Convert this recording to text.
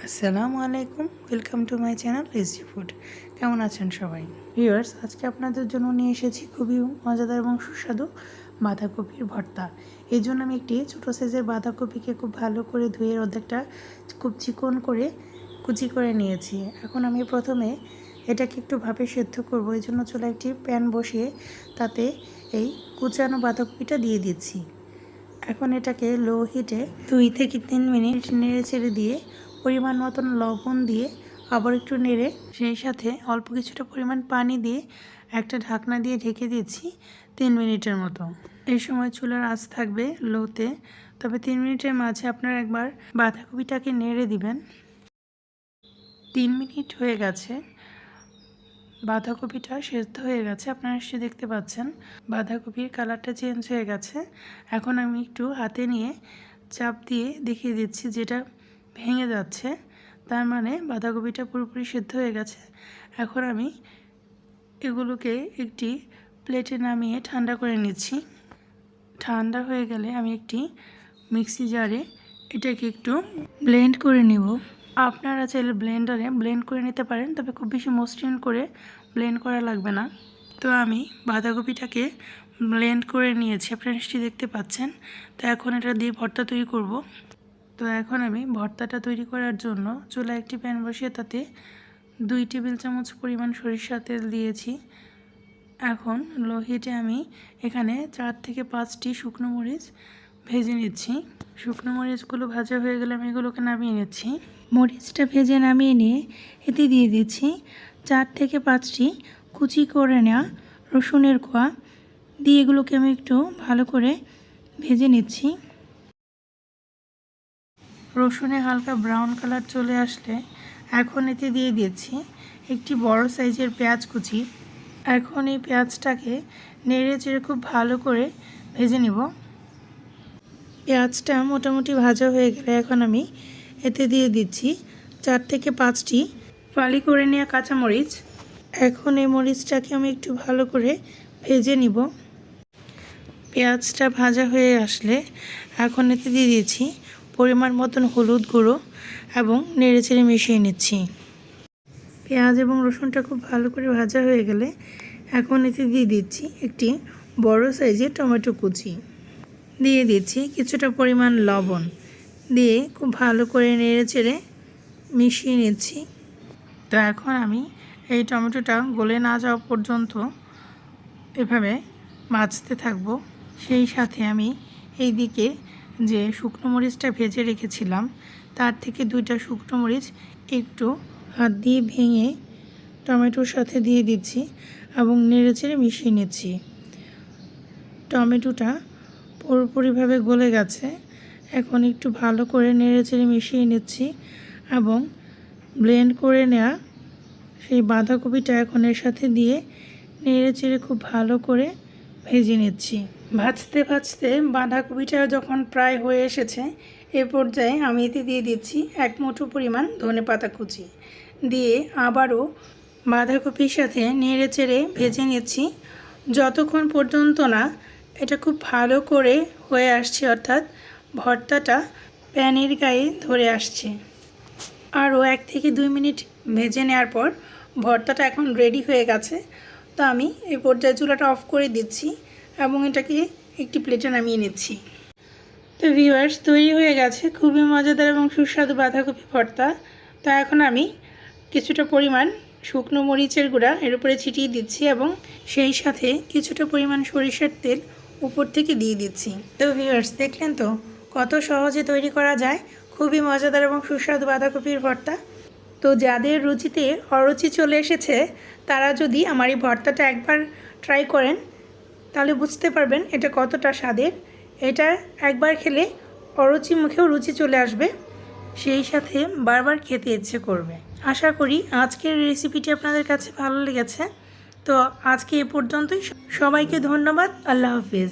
আসসালামু আলাইকুম, welcome to my channel রেসি ফুড। কেমন আছেন সবাই? ভিউয়ার্স, আজকে আপনাদের জন্য নিয়ে এসেছি খুবই মজাদার এবং সুস্বাদু বাঁধাকপির ভর্তা। এই জন্য আমি একটি ছোটো সাইজের বাঁধাকপিকে খুব ভালো করে ধুয়ে অর্ধেকটা খুব চিকন করে কুচি করে নিয়েছি। এখন আমি প্রথমে এটাকে একটু ভাপে সেদ্ধ করব। এই জন্য চলে একটি প্যান বসিয়ে তাতে এই কুচানো বাঁধাকপিটা দিয়ে দিচ্ছি। এখন এটাকে লো হিটে দুই থেকে তিন মিনিট নেড়ে ছেড়ে দিয়ে পরিমাণ মতন লবণ দিয়ে আবার একটু নেড়ে, সেই সাথে অল্প কিছুটা পরিমাণ পানি দিয়ে একটা ঢাকনা দিয়ে ঢেকে দিচ্ছি তিন মিনিটের মতো। এই সময় চুলার আঁচ থাকবে লোতে, তবে তিন মিনিটের মাঝে আপনারা একবার বাঁধাকপিটাকে নেড়ে দিবেন। তিন মিনিট হয়ে গেছে। বাঁধাকপিটা সেদ্ধ হয়ে গেছে, আপনারা নিশ্চয়ই দেখতে পাচ্ছেন। বাঁধাকপির কালারটা চেঞ্জ হয়ে গেছে। এখন আমি একটু হাতে নিয়ে চাপ দিয়ে দেখিয়ে দিচ্ছি যেটা ভেঙে যাচ্ছে। তার মানে বাঁধাকপিটা পুরোপুরি সেদ্ধ হয়ে গেছে। এখন আমি এগুলোকে একটি প্লেটে নামিয়ে ঠান্ডা করে নিচ্ছি। ঠান্ডা হয়ে গেলে আমি একটি মিক্সি জারে এটাকে একটু ব্লেন্ড করে নিব। আপনারা চাইলে ব্লেন্ডারে ব্লেন্ড করে নিতে পারেন, তবে খুব বেশি মসৃণ করে ব্লেন্ড করা লাগবে না। তো আমি বাঁধাকপিটাকে ব্লেন্ড করে নিয়েছি, আপনারা দেখতে পাচ্ছেন। তো এখন এটা দিয়ে ভর্তা তৈরি করব। তো এখন আমি ভর্তাটা তৈরি করার জন্য চুলা একটি প্যান বসিয়ে তাতে দুই টেবিল চামচ পরিমাণ সরিষা তেল দিয়েছি। এখন লো হিটে আমি এখানে চার থেকে পাঁচটি শুকনো মরিচ ভেজে নিচ্ছি। শুকনো মরিচগুলো ভাজা হয়ে গেলে আমি এগুলোকে নামিয়ে নিচ্ছি। মরিচটা ভেজে নামিয়ে নিয়ে এতে দিয়ে দিচ্ছি চার থেকে পাঁচটি কুচি করে নেওয়া রসুনের কোয়া। দিয়ে এগুলোকে আমি একটু ভালো করে ভেজে নিচ্ছি। রসুনে হালকা ব্রাউন কালার চলে আসলে এখন এতে দিয়ে দিচ্ছি একটি বড় সাইজের পেঁয়াজ কুচি। এখন এই পেঁয়াজটাকে নেড়ে চেড়ে খুব ভালো করে ভেজে নিব। পেঁয়াজটা মোটামুটি ভাজা হয়ে গেলে এখন আমি এতে দিয়ে দিচ্ছি চার থেকে পাঁচটি ফালি করে নেওয়া কাঁচামরিচ। এখন এই মরিচটাকে আমি একটু ভালো করে ভেজে নিব। পেঁয়াজটা ভাজা হয়ে আসলে এখন এতে দিয়ে দিয়েছি পরিমাণ মতন হলুদ গুঁড়ো এবং নেড়ে চেড়ে মিশিয়ে নিচ্ছি। পেঁয়াজ এবং রসুনটা খুব ভালো করে ভাজা হয়ে গেলে এখন এতে দিয়ে দিচ্ছি একটি বড় সাইজের টমেটো কুচি। দিয়ে দিচ্ছি কিছুটা পরিমাণ লবণ। দিয়ে খুব ভালো করে নেড়ে চেড়ে মিশিয়ে নিচ্ছি। তো এখন আমি এই টমেটোটা গলে না যাওয়া পর্যন্ত এভাবে ভাজতে থাকব। সেই সাথে আমি এই দিকে যে শুকনো মরিচটা ভেজে রেখেছিলাম, তার থেকে দুইটা শুকনো মরিচ একটু হাত দিয়ে ভেঙে টমেটোর সাথে দিয়ে দিচ্ছি এবং নেড়ে চেড়ে মিশিয়ে নিচ্ছি। টমেটোটা পুরোপুরিভাবে গলে গেছে। এখন একটু ভালো করে নেড়ে চেড়ে মিশিয়ে নিচ্ছি এবং ব্লেন্ড করে নেওয়া সেই বাঁধাকপিটা এখন এর সাথে দিয়ে নেড়ে চেড়ে খুব ভালো করে ভেজে নিচ্ছি। ভাজতে ভাজতে বাঁধাকপিটা যখন প্রায় হয়ে এসেছে, এ পর্যায়ে আমি এতে দিয়ে দিচ্ছি এক মুঠো পরিমাণ ধনে পাতা কুচি। দিয়ে আবারও বাঁধাকপির সাথে নেড়ে চেড়ে ভেজে নিচ্ছি। যতক্ষণ পর্যন্ত না এটা খুব ভালো করে হয়ে আসছে, অর্থাৎ ভর্তাটা প্যানের গায়ে ধরে আসছে। আরও এক থেকে দুই মিনিট ভেজে নেওয়ার পর ভর্তাটা এখন রেডি হয়ে গেছে। তো আমি এই পর্যায়ে চুলাটা অফ করে দিচ্ছি। এবং এটাকে একটি প্লেটে নামিয়ে নিচ্ছি। তো ভিউয়ার্স তৈরি হয়ে গেছে খুবই মজাদার এবং সুস্বাদু বাঁধাকপি ভর্তা। তো এখন আমি কিছুটা পরিমাণ শুকনো মরিচের গুঁড়া এর উপরে ছিটিয়ে দিচ্ছি এবং সেই সাথে কিছুটা পরিমাণ সরিষার তেল উপর থেকে দিয়ে দিচ্ছি। তো ভিউয়ার্স দেখলেন তো কত সহজে তৈরি করা যায়। খুবই মজাদার এবং সুস্বাদু বাঁধাকপির ভর্তা। তো যাদের রুচিতে অরুচি চলে এসেছে, তারা যদি আমার এই ভর্তাটা একবার ট্রাই করেন তাহলে বুঝতে পারবেন এটা কতটা স্বাদের। এটা একবার খেলে অরুচি মুখেও রুচি চলে আসবে। সেই সাথে বারবার খেতে ইচ্ছে করবে। আশা করি আজকের রেসিপিটি আপনাদের কাছে ভালো লেগেছে। তো আজকে এ পর্যন্তই। সবাইকে ধন্যবাদ। আল্লাহ হাফিজ।